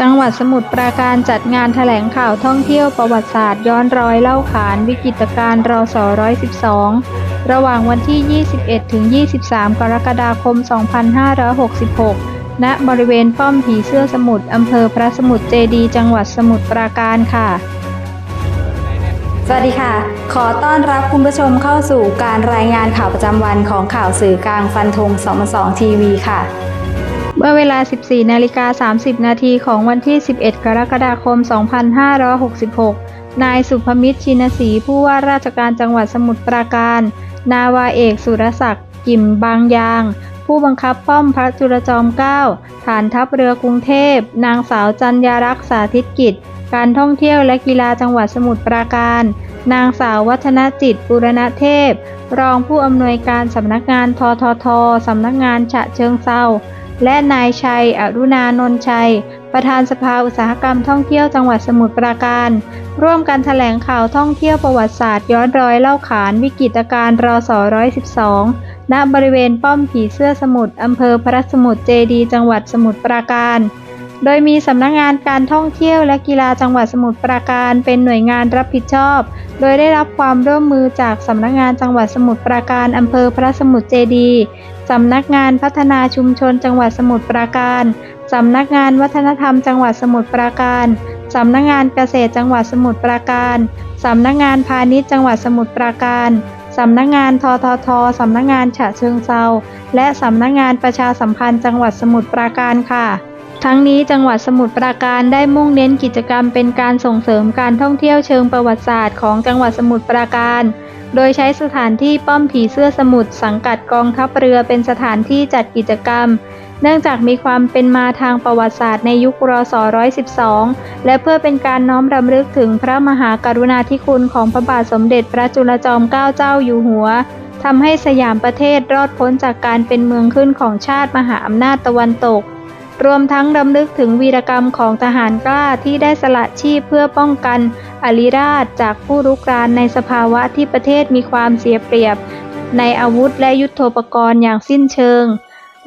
จังหวัดสมุทรปราการจัดงานแถลงข่าวท่องเที่ยวประวัติศาสตร์ย้อนรอยเล่าขานวิกฤตการณ์รศ112 ระหว่างวันที่ 21 ถึง 23 กรกฎาคม 2566 ณ บริเวณป้อมผีเสื้อสมุทรอำเภอพระสมุทรเจดีจังหวัดสมุทรปราการค่ะ สวัสดีค่ะ ขอต้อนรับคุณผู้ชมเข้าสู่การรายงานข่าวประจำวันของข่าวสื่อกลางฟันธง2ทีวีค่ะ เมื่อเวลา 14 นาฬิกา 30 นาทีของวันที่ 11 กรกฎาคม 2566 นายสุภมิตรชินศรีผู้ว่าราชการจังหวัดสมุทรปราการ นาวาเอกสุรศักดิ์กิ่มบางยาง ผู้บังคับป้อมพระจุลจอมเกล้าฐานทัพเรือกรุงเทพ นางสาวจันยารักษ์สาธิตกิจ การท่องเที่ยวและกีฬาจังหวัดสมุทรปราการ นางสาววัฒนจิตบุรณเทพ รองผู้อำนวยการสำนักงานทททสำนักงานฉะเชิงเซา และนายชัย อรุณานนชัย ประธานสภาอุตสาหกรรมท่องเที่ยวจังหวัดสมุทรปราการ ร่วมกันแถลงข่าวท่องเที่ยวประวัติศาสตร์ ย้อนรอยเล่าขานวิกฤตการณ์รศ112ณบริเวณป้อมผีเสื้อสมุทรอำเภอพระสมุทรเจดี จังหวัดสมุทรปราการ โดยมีสำนักงานการท่องเที่ยวและกีฬาจังหวัดสมุทรปราการเป็นหน่วยงานรับผิดชอบ โดยได้รับความร่วมมือจากสำนักงานจังหวัดสมุทรปราการอำเภอพระสมุทรเจดีสำนักงานพัฒนาชุมชนจังหวัดสมุทรปราการสำนักงานวัฒนธรรมจังหวัดสมุทรปราการสำนักงานเกษตรจังหวัดสมุทรปราการสำนักงานพาณิชย์จังหวัดสมุทรปราการ สำนักงานทททสำนักงานฉะเชิงเซาและสำนักงานประชาสัมพันธ์จังหวัดสมุทรปราการค่ะ ทั้งนี้จังหวัดสมุทรปราการได้มุ่งเน้นกิจกรรมเป็นการส่งเสริมการท่องเที่ยวเชิงประวัติศาสตร์ของจังหวัดสมุทรปราการ โดยใช้สถานที่ป้อมผีเสื้อสมุทรสังกัดกองทัพเรือเป็นสถานที่จัดกิจกรรม เนื่องจากมีความเป็นมาทางประวัติศาสตร์ในยุครศ112 และเพื่อเป็นการน้อมรำลึกถึงพระมหากรุณาธิคุณของพระบาทสมเด็จพระจุลจอมเกล้าเจ้าอยู่หัวทำให้สยามประเทศรอดพ้นจากการเป็นเมืองขึ้นของชาติมหาอำนาจตะวันตก รวมทั้งรำลึกถึงวีรกรรมของทหารกล้าที่ได้สละชีพเพื่อป้องกันอริราชจากผู้รุกรานในสภาวะที่ประเทศมีความเสียเปรียบ ในอาวุธและยุทโธปกรณ์อย่างสิ้นเชิง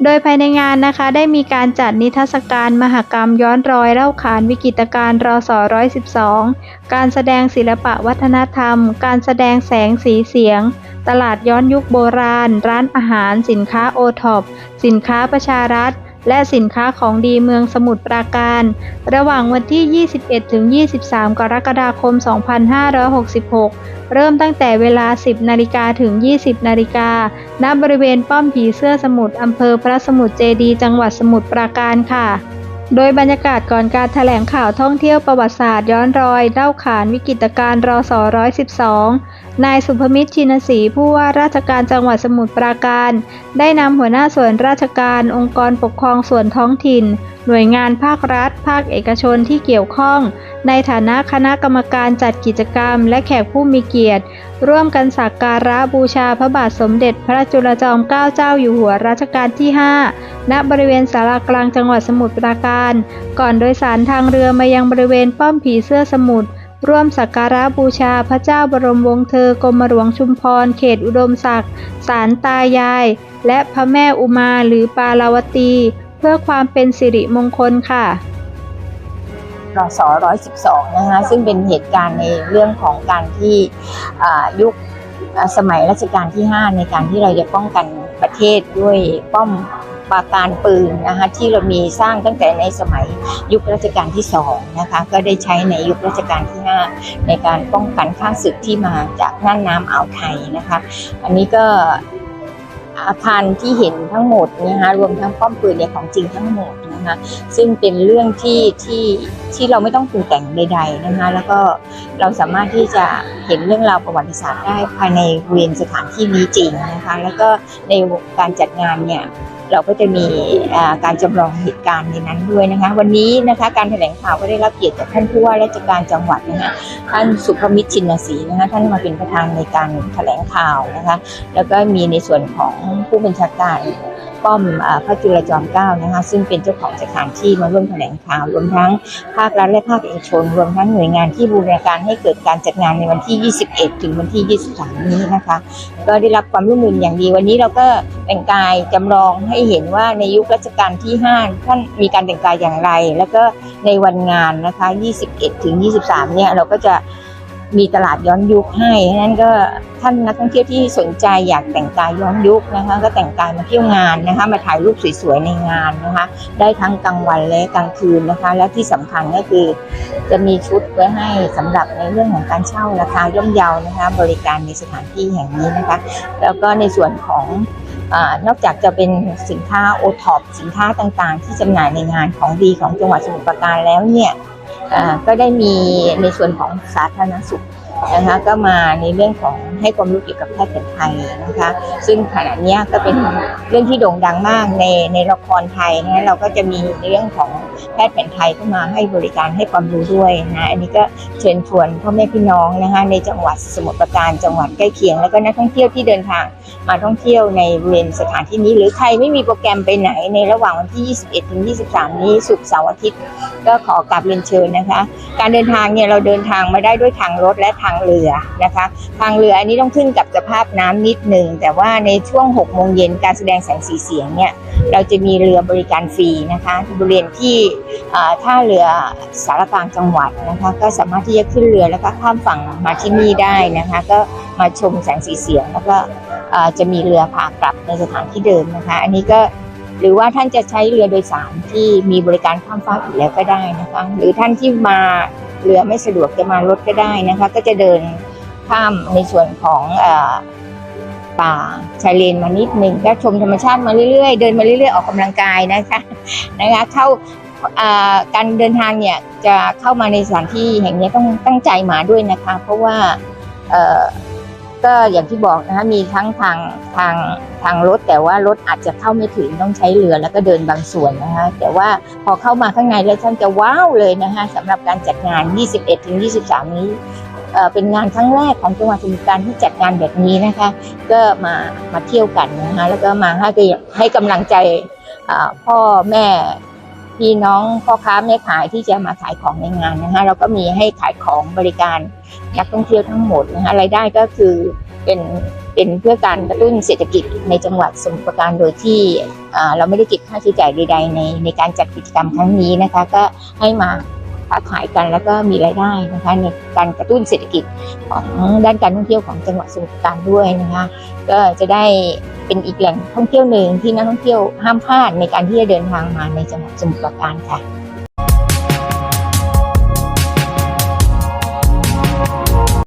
โดยภายในงานนะคะได้มีการจัดนิทรรศการมหกรรมย้อนรอยเล่าขานวิกฤตการณ์รศ112การแสดงศิลปะวัฒนธรรม การแสดงแสงสีเสียง ตลาดย้อนยุคโบราณ ร้านอาหาร สินค้าโอท็อปสินค้าประชารัฐ และสินค้าของดีเมืองสมุทรปราการ ระหว่างวันที่ 21 ถึง 23 กรกฎาคม 2566 เริ่มตั้งแต่เวลา 10 นาฬิกาถึง 20 นาฬิกา ณ บริเวณป้อมผีเสื้อสมุทรอำเภอพระสมุทรเจดี จังหวัดสมุทรปราการค่ะ โดยบรรยากาศก่อนการแถลงข่าวท่องเที่ยวประวัติศาสตร์ย้อนรอยเล่าขานวิกฤตการณ์รศ112นายสุภมิตรชินศรีผู้ว่าราชการจังหวัดสมุทรปราการ ได้นำหัวหน้าส่วนราชการ องค์กรปกครองส่วนท้องถิ่น หน่วยงานภาครัฐ ภาคเอกชนที่เกี่ยวข้อง ในฐานะคณะกรรมการจัดกิจกรรม และแขกผู้มีเกียรติ ร่วมกันสักการะบูชาพระบาทสมเด็จพระจุลจอมเกล้าเจ้าอยู่หัวรัชกาลที่ 5 ณบริเวณศาลากลางจังหวัดสมุทรปราการ ก่อนโดยสารทางเรือมายังบริเวณป้อมผีเสื้อสมุทรร่วมสักการะบูชาพระเจ้าบรมวงศ์เธอกรมหลวงชุมพร เขตอุดมศักดิ์ศาลตายาย และพระแม่อุมาหรือปาลาวตี เพื่อความเป็นสิริมงคลค่ะรศ112 นะคะซึ่งเป็นเหตุการณ์ในเรื่องของการที่ยุคสมัยรัชกาลที่ 5 ในการที่เราจะป้องกันประเทศด้วยป้อม ปราการปืนนะคะที่เรามีสร้างตั้งแต่ในสมัยยุครัชกาลที่2นะคะก็ได้ใช้ในยุครัชกาลที่ 5 ในการป้องกันข้าศึกที่มาจากน่านน้ำอ่าวไทยนะคะอันนี้ก็อาคารที่เห็นทั้งหมดนะคะรวมทั้งป้อมปืนเนี่ยของจริงทั้งหมดนะคะซึ่งเป็นเรื่องที่ที่ที่เราไม่ต้องปรุงแต่งใด ๆนะคะแล้วก็เราสามารถที่จะเห็นเรื่องราวประวัติศาสตร์ได้ภายในบริเวณสถานที่นี้จริงนะคะแล้วก็ในการจัดงานเนี่ย เราก็จะมีการจำลองเหตุการณ์ในนั้นด้วยนะคะ วันนี้นะคะการแถลงข่าวก็ได้รับเกียรติจากท่านผู้ว่าราชการจังหวัดนะคะท่านสุภมิตรชินศรีนะคะท่านมาเป็นประธานในการแถลงข่าวนะคะ แล้วก็มีในส่วนของผู้บัญชาการ ป้อมพระจุลจอมเกล้านะคะซึ่งเป็นเจ้าของสถานที่มาร่วมแถลงข่าวรวมทั้งภาครัฐและภาคเอกชน รวมทั้งหน่วยงานที่บูรณาการให้เกิดการจัดงานในวันที่ 21 ถึงวันที่ 23 นี้นะคะ ก็ได้รับความร่วมมืออย่างดี วันนี้เราก็แต่งกายจำลองให้เห็นว่าในยุครัชกาลที่ 5 ท่านมีการแต่งกายอย่างไร แล้วก็ในวันงานนะคะ 21 ถึง 23 เนี่ยเราก็จะ มีตลาดย้อนยุคให้นั้นก็ท่านนักท่องเที่ยวที่สนใจอยากแต่งกายย้อนยุคนะคะ ก็แต่งกายมาเที่ยวงานนะคะ มาถ่ายรูปสวยๆในงานนะคะ ได้ทั้งกลางวันและกลางคืนนะคะ และที่สำคัญก็คือ จะมีชุดไว้ให้สำหรับในเรื่องของการเช่าราคาย่อมเยานะคะ บริการในสถานที่แห่งนี้นะคะ แล้วก็ในส่วนของอนอกจากจะเป็นสินค้าโอท็อปสินค้าต่างๆ ที่จำหน่ายในงานของดีของจังหวัดสมุทรปราการแล้วเนี่ย ก็ได้มีในส่วนของสาธารณสุข นะคะก็มาในเรื่องของให้ความรู้เกี่ยวกับแพทย์แผนไทยนะคะ ซึ่งขณะนี้ก็เป็นเรื่องที่โด่งดังมากในในละครไทยนะเราก็จะมีในเรื่องของแพทย์แผนไทยเข้ามาให้บริการให้ความรู้ด้วยนะอันนี้ก็เชิญชวนพ่อแม่พี่น้องนะคะในจังหวัดสมุทรปราการจังหวัดใกล้เคียง แล้วก็นักท่องเที่ยวที่เดินทางมาท่องเที่ยวในบริเวณสถานที่นี้ หรือใครไม่มีโปรแกรมไปไหนในระหว่างวันที่ 21ถึง23 นี้ศุกเสาร์อาทิตย์ ก็ขอกราบเรียนเชิญนะคะ การเดินทางเนี่ยเราเดินทางมาได้ด้วยทางรถและทางเรือนะคะทางเรืออันนี้ต้องขึ้นกับสภาพน้ำนิดหนึ่งแต่ว่าในช่วง6โมงเย็นการแสดงแสงสีเสียงเนี่ยเราจะมีเรือบริการฟรีนะคะบริเวณที่ท่าเรือสารกลางจังหวัดนะคะก็สามารถที่จะขึ้นเรือแล้วก็ข้ามฝั่งมาที่นี่ได้นะคะก็มาชมแสงสีเสียงแล้วก็จะมีเรือพากลับในสถานที่เดิมนะคะอันนี้ก็หรือว่าท่านจะใช้เรือโดยสารที่มีบริการข้ามฟากอยู่แล้วก็ได้นะคะหรือท่านที่มา เรือไม่สะดวกจะมารถก็ได้นะคะ ก็จะเดินข้ามในส่วนของอป่าชายเลนมานิดหนึ่งก็ชมธรรมชาติมาเรื่อยๆ เดินมาเรื่อยๆออกกำลังกายนะคะนะคะเข้าการเดินทางเนี่ยจะเข้ามาในสถานที่แห่งนี้ต้องตั้งใจมาด้วยนะคะ เพราะว่า ก็อย่างที่บอกนะคะมีทั้งทางทางทางรถ แต่ว่ารถอาจจะเข้าไม่ถึงต้องใช้เรือแล้วก็เดินบางส่วนนะคะแต่ว่าพอเข้ามาข้างในแล้วท่านจะว้าวเลยนะคะสำหรับการจัดงาน 21-23 นี้เป็นงานครั้งแรกของจังหวัดสมุทรปราการที่จัดงานแบบนี้นะคะ ก็มามาเที่ยวกันนะคะแล้วก็มาให้ไปให้กำลังใจพ่อแม่ พี่น้องพ่อค้าแม่ขายที่จะมาขายของในงานนะคะเราก็มีให้ขายของบริการนักท่องเที่ยวทั้งหมดนะคะรายได้ก็คือเป็นเป็นเพื่อการกระตุ้นเศรษฐกิจในจังหวัดสมุทรปราการโดยที่เราไม่ได้เก็บค่าใช้จ่ายใดๆในในการจัดกิจกรรมครั้งนี้นะคะ ก็ให้มา ค้าขายกันแล้วก็มีรายได้นะคะในการกระตุ้นเศรษฐกิจของด้านการท่องเที่ยวของจังหวัดสมุทรปราการด้วยนะคะก็จะได้เป็นอีกแหล่งท่องเที่ยวหนึ่งที่นักท่องเที่ยวห้ามพลาดในการที่จะเดินทางมาในจังหวัดสมุทรปราการค่ะ